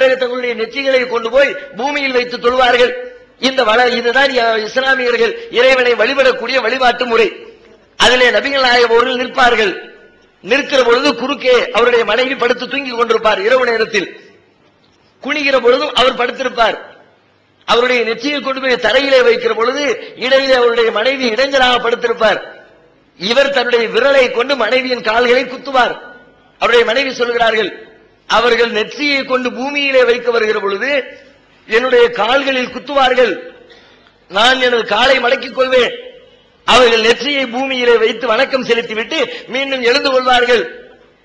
பிறகு தங்களுடைய நெற்றிகளை கொண்டு போய் பூமியில் வைத்து தொழுவார்கள். இந்த வள இதுதான் இஸ்லாமியர்கள் இறைவனை வழிபடக்கூடிய வழிபாட்டு முறை. அதிலே நபிகள் நாயகம் அவர்கள் நிற்பார்கள். நிற்கிற பொழுது குறுக்கே அவருடைய மனைவி படுத்து தூங்கிக் கொண்டிருப்பார் இரவு நேரத்தில். குனிகிற பொழுதும் அவர் படுத்திருப்பார். அவருடைய நெற்றியை கொண்டு போய் தரையிலே வைக்கிற பொழுது இடையிலே அவருடைய மனைவி இடைஞ்சலாக படுத்திருப்பார். இவர் தன்னுடைய விரலை கொண்டு மனைவியின் கால்களை குத்துவார். அவருடைய மனைவி சொல்கிறார்கள் அவர்கள் நெற்றியை கொண்டு பூமியிலே வைக்க வருகிற பொழுது என்னுடைய கால்களில் குத்துவார்கள். நான் எனது காலை மடக்கிக் கொள்வேன். அவர்கள் நெற்றியை பூமியிலே வைத்து வணக்கம் செலுத்திவிட்டு மீண்டும் எழுந்து கொள்வார்கள்.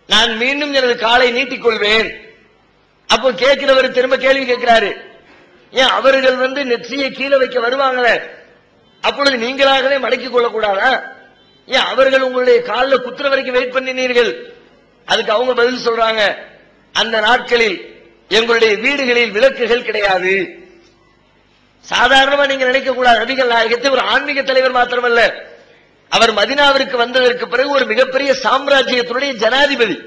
நான் மீண்டும் எனது காலை நீட்டிக் கொள்வேன். அப்போ கேட்கிறவர் திரும்ப கேள்வி கேட்கிறாரு. ஏன் அவர்கள் வந்து நெற்றியை கீழே வைக்க வருவாங்களே? அப்பொழுது நீங்களாகவே மடக்கிக் கொள்ளக்கூடாதா? ஏன் அவர்கள் உங்களுடைய காலில் குத்துற வரைக்கும் வெயிட் பண்ணினீர்கள்? அதுக்கு அவங்க பதில் சொல்றாங்க. அந்த நாட்களில் எங்களுடைய வீடுகளில் விளக்குகள் கிடையாது. சாதாரணமா நீங்க நினைக்க கூடாது நபிகள் நாயகத்தை ஒரு ஆன்மீக தலைவர் மாத்திரமல்ல. அவர் மதினாவிற்கு வந்ததற்கு பிறகு ஒரு மிகப்பெரிய சாம்ராஜ்யத்தினுடைய ஜனாதிபதி.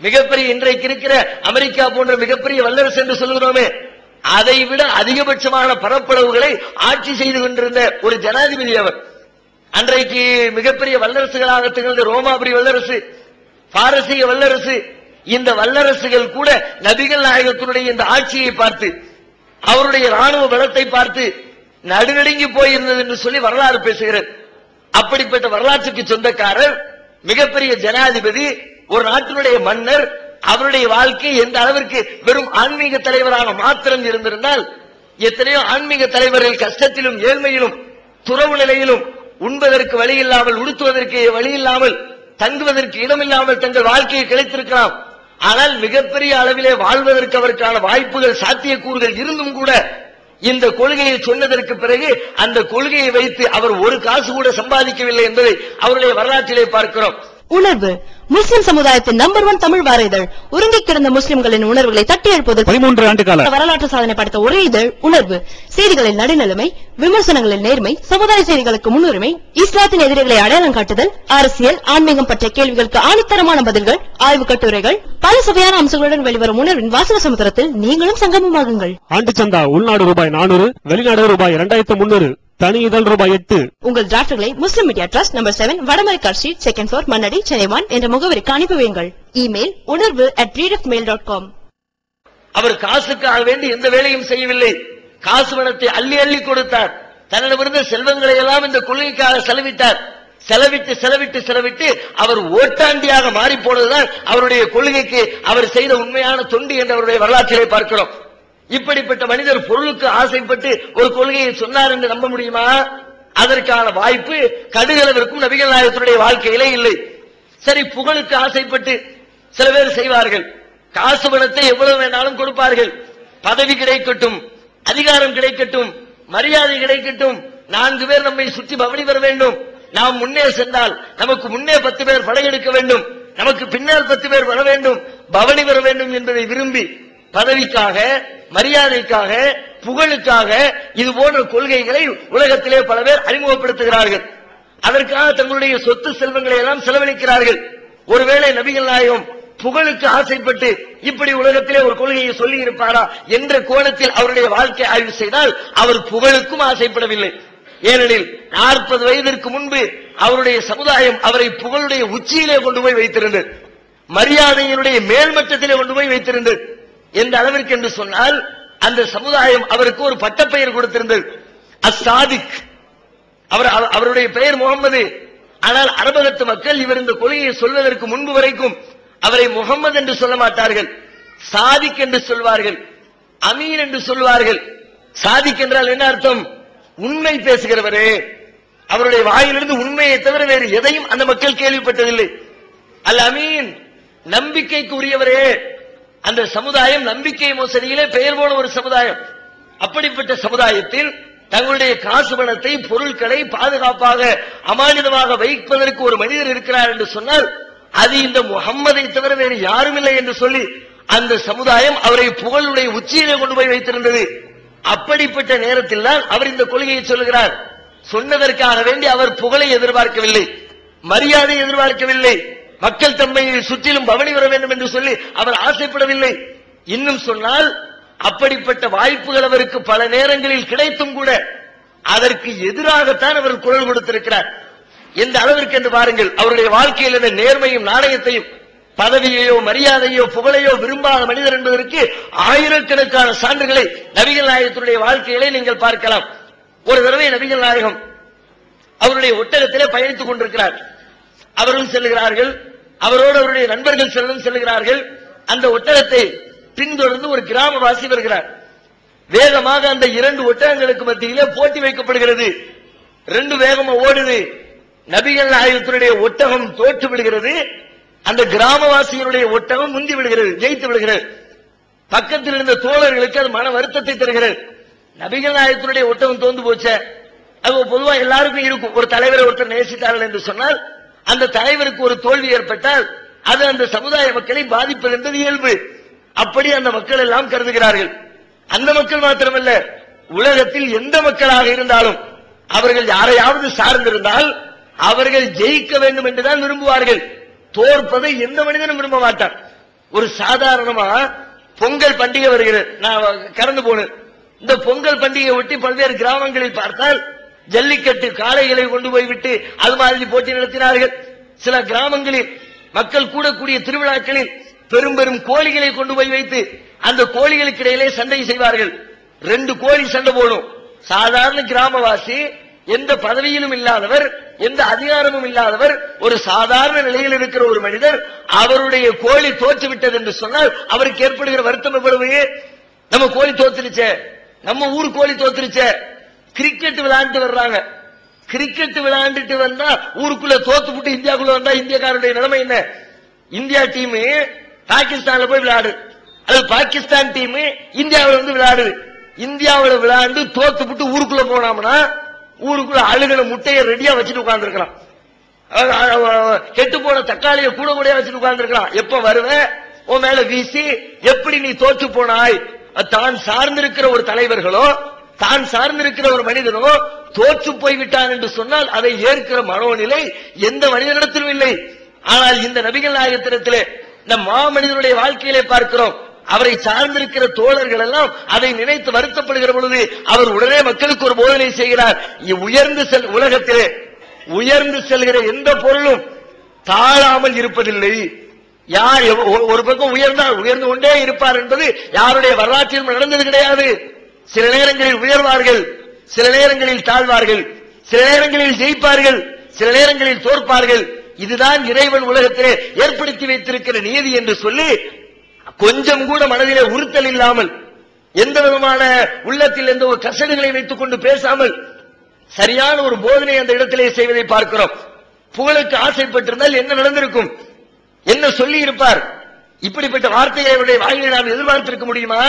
மிகப்பெரிய இன்றைக்கு இருக்கிற அமெரிக்கா போன்ற மிகப்பெரிய வல்லரசு என்று சொல்கிறோமே அதை விட அதிகபட்சமான பரப்பளவுகளை ஆட்சி செய்து கொண்டிருந்த ஒரு ஜனாதிபதி அவர். அன்றைக்கு மிகப்பெரிய வல்லரசுகளாக திகழ்ந்த ரோமாபுரி வல்லரசு பாரசீக வல்லரசு இந்த வல்லரசுகள் கூட நபிகள் நாயகத்தினுடைய இந்த ஆட்சியை பார்த்து அவருடைய ராணுவ பலத்தை பார்த்து நடுநடுங்கி போயிருந்தது என்று சொல்லி வரலாறு பேசுகிறார். அப்படிப்பட்ட வரலாற்றுக்கு சொந்தக்காரர் மிகப்பெரிய ஜனாதிபதி ஒரு நாட்டினுடைய மன்னர் அவருடைய வாழ்க்கை எந்த அளவிற்கு வெறும் ஆன்மீக தலைவராக மாத்திரம் இருந்திருந்தால் எத்தனையோ ஆன்மீக தலைவர்கள் கஷ்டத்திலும் ஏழ்மையிலும் துறவு நிலையிலும் உண்பதற்கு வழி இல்லாமல் உடுத்துவதற்கு வழி இல்லாமல் தங்குவதற்கு இடமில்லாமல் தங்கள் வாழ்க்கையை கிடைத்திருக்கலாம் ஆனால் மிகப்பெரிய அளவிலே வாழ்வதற்கு அவருக்கான வாய்ப்புகள் சாத்தியக்கூறுகள் இருந்தும் கூட இந்த கொள்கையை சொன்னதற்கு பிறகு அந்த கொள்கையை வைத்து அவர் ஒரு காசு கூட சம்பாதிக்கவில்லை என்பதை அவருடைய வரலாற்றிலே பார்க்கிறோம். உணர்வு. முஸ்லிம் சமுதாயத்தின் நம்பர் ஒன் தமிழ் வார இதழ் உறங்கிக் கிடந்த முஸ்லிம்களின் உணர்வுகளை தட்டி பதிமூன்று ஆண்டு கால. வரலாற்று சாதனை படைத்த ஒரே இதழ் உணர்வு. செய்திகளில் நடுநிலைமை விமர்சனங்களில் நேர்மை சமுதாய செய்திகளுக்கு முன்னுரிமை இஸ்லாத்தின் எதிரிகளை அடையாளம் காட்டுதல் அரசியல் ஆன்மீகம் பற்றிய கேள்விகளுக்கு ஆணித்தரமான பதில்கள் ஆய்வுக் கட்டுரைகள் பல சுவையான அம்சங்களுடன் வெளிவரும் உணர்வின் வாசக சமுத்திரத்தில் நீங்களும் சங்கமமாகுங்கள். ஆண்டு சந்தா உள்நாடு ரூபாய் நானூறு வெளிநாடு ரூபாய் இரண்டாயிரத்து முன்னூறு. தனி இதழ் ரூபாய் எட்டு. உங்கள் டிராஃப்ட்களை Muslim media trust number seven Vadamaraikkar street second floor Mannadi Chennai one என்ற முகவரிக்கு அனுப்பி வையுங்கள். Email Unarvu at dot com அவர் காசுக்காக வேண்டி எந்த வேலையும் செய்யவில்லை. காசு பணத்தை அள்ளி அள்ளி கொடுத்தார். தன்னிடமிருந்த செல்வங்களை எல்லாம் இந்த கொள்கைக்காக செலவிட்டார். செலவிட்டு செலவிட்டு செலவிட்டு அவர் ஓட்டாண்டியாக மாறி போனதுதான் அவருடைய கொள்கைக்கு அவர் செய்த உண்மையான தொண்டு என்ற அவருடைய வரலாற்றிலே பார்க்கிறோம். இப்படிப்பட்ட மனிதர் பொருளுக்கு ஆசைப்பட்டு ஒரு கொள்கையை சொன்னார் என்று நம்ப முடியுமா? அதற்கான வாய்ப்பு கடுகளவிற்கும் நபிகள் நாயகத்தினுடைய வாழ்க்கையிலே இல்லை. சரி புகழுக்கு ஆசைப்பட்டு சில பேர் செய்வார்கள். காசு பணத்தை எவ்வளவு வேணாலும் கொடுப்பார்கள். பதவி கிடைக்கட்டும் அதிகாரம் கிடைக்கட்டும் மரியாதை கிடைக்கட்டும். நான்கு பேர் நம்மை சுற்றி பவனி வர வேண்டும். நாம் முன்னே சென்றால் நமக்கு முன்னே பத்து பேர் படையெடுக்க வேண்டும். நமக்கு பின்னால் பத்து பேர் வர வேண்டும். பவனி வர வேண்டும் என்பதை விரும்பி பதவிக்காக மரியாதைக்காக புகழுக்காக இது போன்ற கொள்கைகளை உலகத்திலே பல பேர் அறிமுகப்படுத்துகிறார்கள். அதற்காக தங்களுடைய சொத்து செல்வங்களை எல்லாம் செலவழிக்கிறார்கள். ஒருவேளை நபிகள் நாயகம் புகழுக்கு ஆசைப்பட்டு இப்படி உலகத்திலே ஒரு கொள்கையை சொல்லி இருப்பாரா என்ற கோணத்தில் அவருடைய வாழ்க்கை ஆய்வு செய்தால் அவர் புகழுக்கும் ஆசைப்படவில்லை. ஏனெனில் நாற்பது வயதிற்கு முன்பு அவருடைய சமுதாயம் அவரை புகழுடைய உச்சியிலே கொண்டு போய் வைத்திருந்தது. மரியாதையினுடைய மேல்மட்டத்திலே கொண்டு போய் வைத்திருந்தது. எந்த அளவிற்கு என்று சொன்னால் அந்த சமுதாயம் அவருக்கு ஒரு பட்டப்பெயர் கொடுத்திருந்தது. அசாதிக் அவர் அவருடைய பெயர் முகமது ஆனால் அரபகத்து மக்கள் இவர் இந்த கொள்கையை சொல்வதற்கு முன்பு வரைக்கும் அவரை முகமது என்று சொல்ல மாட்டார்கள். சாதிக் என்று சொல்வார்கள். அமீன் என்று சொல்வார்கள். சாதிக் என்றால் என்ன அர்த்தம்? உண்மை பேசுகிறவரே. அவருடைய வாயிலிருந்து உண்மையை தவிர வேறு எதையும் அந்த மக்கள் கேள்விப்பட்டதில்லை. அல் அமீன் நம்பிக்கைக்கு உரியவரே அந்த சமுதாயம் நம்பிக்கை மோசடியிலே பெயர் போன ஒரு சமுதாயம். அப்படிப்பட்ட சமுதாயத்தில் தங்களுடைய காசு பணத்தை பொருட்களை பாதுகாப்பாக அமானிதமாக வைப்பதற்கு ஒரு மனிதர் இருக்கிறார் என்று சொன்னால் அது இந்த முகம்மதை தவிர வேறு யாரும் இல்லை என்று சொல்லி அந்த சமுதாயம் அவரை புகழுடைய உச்சியிலே கொண்டு போய் வைத்திருந்தது. அப்படிப்பட்ட நேரத்தில் தான் அவர் இந்த கொள்கையை சொல்லுகிறார். சொன்னதற்காக வேண்டி அவர் புகழை எதிர்பார்க்கவில்லை. மரியாதை எதிர்பார்க்கவில்லை. மக்கள் தம்மை சுற்றிலும் பவனி வர வேண்டும் என்று சொல்லி அவர் ஆசைப்படவில்லை. இன்னும் சொன்னால் அப்படிப்பட்ட வாய்ப்புகள் அவருக்கு பல நேரங்களில் கிடைத்தும் கூட அதற்கு எதிராகத்தான் அவர் குரல் கொடுத்திருக்கிறார். எந்த அளவிற்கு என்று பாருங்கள் அவருடைய வாழ்க்கையில் இருந்த நேர்மையும் நாணயத்தையும் பதவியையோ மரியாதையோ புகழையோ விரும்பாத மனிதர் என்பதற்கு ஆயிரக்கணக்கான சான்றுகளை நபிகள் நாயகத்தினுடைய வாழ்க்கையிலே நீங்கள் பார்க்கலாம். ஒரு தடவை நபிகள் நாயகம் அவருடைய ஒட்டகத்திலே பயணித்துக் கொண்டிருக்கிறார். அவரும் செல்கிறார்கள் அவரோடு அவருடைய நண்பர்கள் செல்லும் செல்கிறார்கள் அந்த ஒட்டகத்தை பின்தொடர்ந்து ஒரு கிராமவாசி வருகிறார். வேகமாக அந்த இரண்டு ஒட்டகங்களுக்கு மத்தியிலே போட்டி வைக்கப்படுகிறது. ரெண்டு வேகமா ஓடுது. நபிகள் நாயகத்தினுடைய ஒட்டகம் தோற்று விடுகிறது. அந்த கிராமவாசிகளுடைய ஒட்டகம் முந்தி விடுகிறது ஜெயித்து விடுகிறது. பக்கத்தில் இருந்த தோழர்களுக்கு அது மன வருத்தத்தை தருகிறது. நபிகள் நாயகத்தினுடைய ஒட்டகம் தோந்து போச்சே. அது பொதுவா எல்லாருக்கும் இருக்கும். ஒரு தலைவரை ஒருத்தர் நேசித்தார்கள் என்று சொன்னால் அந்த தலைவருக்கு ஒரு தோல்வி ஏற்பட்டால் அது அந்த சமுதாய மக்களை பாதிப்பது என்பது இயல்பு. அப்படி அந்த மக்கள் எல்லாம் கருதுகிறார்கள். அந்த மக்கள் மாத்திரமல்ல உலகத்தில் எந்த மக்களாக இருந்தாலும் அவர்கள் யாரையாவது சார்ந்திருந்தால் அவர்கள் ஜெயிக்க வேண்டும் என்றுதான் விரும்புவார்கள். தோற்பதை எந்த மனிதனும் விரும்ப மாட்டான். ஒரு சாதாரணமா பொங்கல் பண்டிகை வருகிறது. நான் கடந்து போனேன் இந்த பொங்கல் பண்டிகையை ஒட்டி பல்வேறு கிராமங்களில் பார்த்தால் ஜல்லிக்கட்டு காளைகளை கொண்டு போய்விட்டு அது மாதிரி போட்டி நடத்தினார்கள். சில கிராமங்களில் மக்கள் கூடக்கூடிய திருவிழாக்களில் பெரும் பெரும் கோழிகளை கொண்டு போய் வைத்து அந்த கோழிகளுக்கு இடையிலே சண்டை செய்வார்கள். ரெண்டு கோழி சண்டை போடும். சாதாரண கிராமவாசி எந்த பதவியிலும் இல்லாதவர் எந்த அதிகாரமும் இல்லாதவர் ஒரு சாதாரண நிலையில் இருக்கிற ஒரு மனிதர் அவருடைய கோழி தோற்று விட்டது என்று சொன்னால் அவருக்கு ஏற்படுகிற வருத்தம் எவ்வளவு? நம்ம கோழி தோத்துருச்சே. நம்ம ஊர் கோழி தோத்துருச்சே. கிரிக்கெட் விளையாண்டு வர்றாங்க. கிரிக்கெட் விளையாண்டுட்டு வந்தா ஊருக்குள்ள தோத்து விட்டு இந்தியாக்குள்ள வந்தா இந்தியக்காரருடைய நிலைமை என்ன? இந்தியா டீம் பாகிஸ்தான்ல போய் விளையாடு. அது பாகிஸ்தான் டீம் இந்தியாவில் வந்து விளையாடுது இந்தியாவில் விளையாண்டு தோத்து விட்டு ஊருக்குள்ள போனோம்னா ஊருக்குள்ள அழுகிற முட்டையை ரெடியா வச்சுட்டு உட்கார்ந்துருக்கலாம். கெட்டு போன தக்காளியை கூட கூட வச்சுட்டு உட்கார்ந்துருக்கலாம். எப்ப வருவேன் உன் மேல வீசி எப்படி நீ தோற்று போனாய்? தான் சார்ந்திருக்கிற ஒரு தலைவர்களோ தான் சார்ந்திருக்கிற ஒரு மனிதனோ தோற்று போய்விட்டான் என்று சொன்னால் அதை ஏற்கிற மனோநிலை எந்த மனிதனிடத்திலும் இல்லை. ஆனால் இந்த நபிகள் நாயகத்திடத்திலே நம் மாமனிதனுடைய வாழ்க்கையிலே பார்க்கிறோம். அவரை சார்ந்திருக்கிற தோழர்கள் எல்லாம் அதை நினைத்து வருத்தப்படுகிற பொழுது அவர் உடனே மக்களுக்கு ஒரு போதனை செய்கிறார். உயர்ந்து செல் உலகத்திலே உயர்ந்து செல்கிற எந்த பொருளும் தாழாமல் இருப்பதில்லை. யார் ஒரு பக்கம் உயர்ந்தால் உயர்ந்து கொண்டே இருப்பார் என்பது யாருடைய வரலாற்றிலும் நடந்தது கிடையாது. சில நேரங்களில் உயர்வார்கள் சில நேரங்களில் தாழ்வார்கள் சில நேரங்களில் ஜெயிப்பார்கள் சில நேரங்களில் தோற்பார்கள். இதுதான் இறைவன் உலகத்திலே ஏற்படுத்தி வைத்திருக்கிற நியதி என்று சொல்லி கொஞ்சம் கூட மனதிலே உறுத்தல் இல்லாமல் எந்த விதமான உள்ளத்தில் எந்த ஒரு கசடுகளை வைத்துக் கொண்டு பேசாமல் சரியான ஒரு போதனை அந்த இடத்திலே செய்வதை பார்க்கிறோம். புகழுக்கு ஆசைப்பட்டிருந்தால் என்ன நடந்திருக்கும்? என்ன சொல்லி இருப்பார் இப்படிப்பட்ட வார்த்தையை அவருடைய வாயிலை நாம் எதிர்பார்த்திருக்க முடியுமா?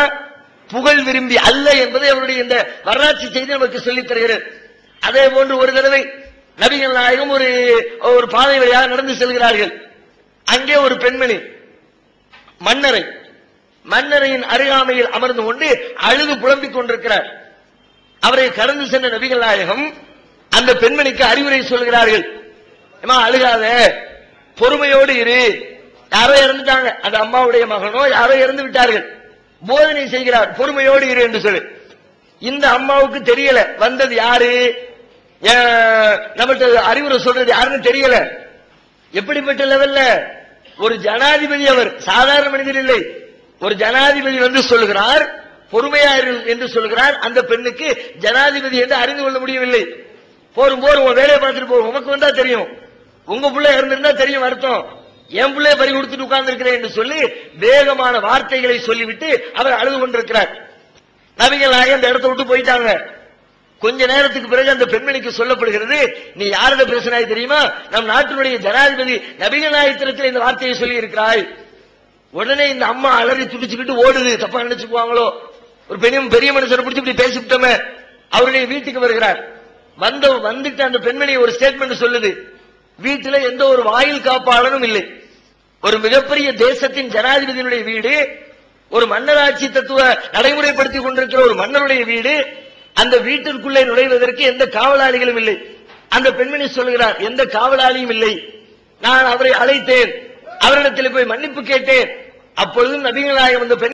புகழ் விரும்பி அல்ல என்பதை அவருடைய இந்த வரலாற்று செய்தி நமக்கு சொல்லித் தருகிறது. அதே போன்று ஒரு தடவை நபிகள் நாயகம் ஒரு ஒரு பாதை வழியாக நடந்து செல்கிறார்கள். அங்கே ஒரு பெண்மணி மன்னரை மன்னரையின் அருகாமையில் அமர்ந்து கொண்டு அழுது புலம்பிக் கொண்டிருக்கிறார். அவரை கடந்து சென்ற நபிகள் நாயகம் அந்த பெண்மணிக்கு அறிவுரை சொல்கிறார்கள். ஏமா அழுகாத. பொறுமையோடு இரு. யாரோ இறந்துட்டாங்க. அந்த அம்மாவுடைய மகனோ யாரோ இறந்து விட்டார்கள். போதனை செய்கிறார். பொறுமையோடு இரு என்று சொல்லு. இந்த அம்மாவுக்கு தெரியல. வந்தது யாரு? ஏன், நம்மகிட்ட அறிவுரை சொல்றது யாருன்னு தெரியல. எப்படிப்பட்ட லெவல்ல ஒரு ஜனாதிபதி அவர். சாதாரண மனிதர் இல்லை. ஒரு ஜனாதிபதி வந்து சொல்லுகிறார். பொறுமையாயிரு என்று சொல்கிறார் அந்த பெண்ணுக்கு ஜனாதிபதி என்று அறிந்து கொள்ள முடியவில்லை. போரும் போரும் உன் வேலையை பார்த்துட்டு போகும் உமக்கு வந்தா தெரியும். உங்க பிள்ளை இருந்திருந்தா தெரியும் அர்த்தம் என் பிள்ளைய பறி கொடுத்துட்டு உட்கார்ந்து இருக்கிறேன் என்று சொல்லி வேகமான வார்த்தைகளை சொல்லிவிட்டு அவர் அழுது கொண்டிருக்கிறார். நபிகள் நாயகம் அந்த இடத்த விட்டு போயிட்டாங்க. கொஞ்ச நேரத்துக்கு பிறகு அந்த பெண்மணிக்கு சொல்லப்படுகிறது நீ யாரத பேசினாய் தெரியுமா? நம் நாட்டினுடைய ஜனாதிபதி நபிகள் நாயகத்திடத்தில் இந்த வார்த்தையை சொல்லி இருக்கிறாய் உடனே இந்த அம்மா அலறி துடிச்சுக்கிட்டு ஓடுது. தப்பா நினைச்சுக்குவாங்களோ? ஒரு பெரிய பெரிய மனுஷரை பிடிச்சி இப்படி பேசிவிட்டோமே. அவருடைய வீட்டுக்கு வருகிறார். வந்த வந்துட்டு அந்த பெண்மணி ஒரு ஸ்டேட்மெண்ட் சொல்லுது. வீட்டில் எந்த ஒரு வாயில் காப்பாளனும் இல்லை. ஒரு மிகப்பெரிய தேசத்தின் ஜனாதிபதியினுடைய வீடு ஒரு மன்னராட்சி தத்துவ நடைமுறைப்படுத்திக் கொண்டிருக்கிற ஒரு மன்னருடைய வீடு அந்த வீட்டிற்குள்ளே நுழைவதற்கு எந்த காவலாளிகளும் இல்லை. அந்த பெண்மணி சொல்கிறார் எந்த காவலாளியும் இல்லை. நான் அவரை அழைத்தேன். அவரிடத்தில் போய் மன்னிப்பு கேட்டேன். அப்பொழுதும் நபிகள் நாயகம் அந்த பெண்